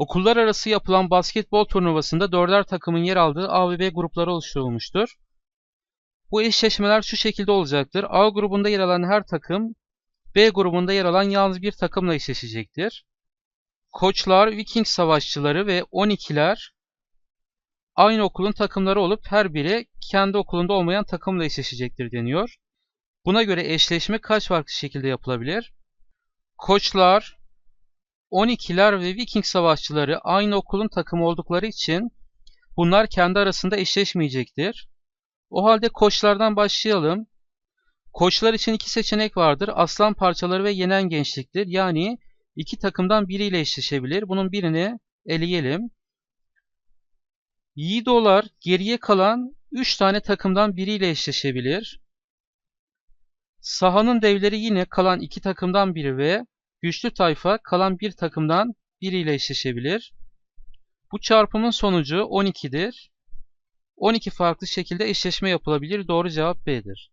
Okullar arası yapılan basketbol turnuvasında dörder takımın yer aldığı A ve B grupları oluşturulmuştur. Bu eşleşmeler şu şekilde olacaktır. A grubunda yer alan her takım B grubunda yer alan yalnız bir takımla eşleşecektir. Koçlar, Viking savaşçıları ve 12'ler aynı okulun takımları olup her biri kendi okulunda olmayan takımla eşleşecektir deniyor. Buna göre eşleşme kaç farklı şekilde yapılabilir? Koçlar, 12'ler ve Viking savaşçıları aynı okulun takımı oldukları için bunlar kendi arasında eşleşmeyecektir. O halde koçlardan başlayalım. Koçlar için iki seçenek vardır. Aslan parçaları ve yenen gençliktir. Yani iki takımdan biriyle eşleşebilir. Bunun birini eleyelim. Yiğidolar geriye kalan 3 tane takımdan biriyle eşleşebilir. Sahanın devleri yine kalan iki takımdan biri ve güçlü tayfa kalan bir takımdan biriyle eşleşebilir. Bu çarpımın sonucu 12'dir. 12 farklı şekilde eşleşme yapılabilir. Doğru cevap B'dir.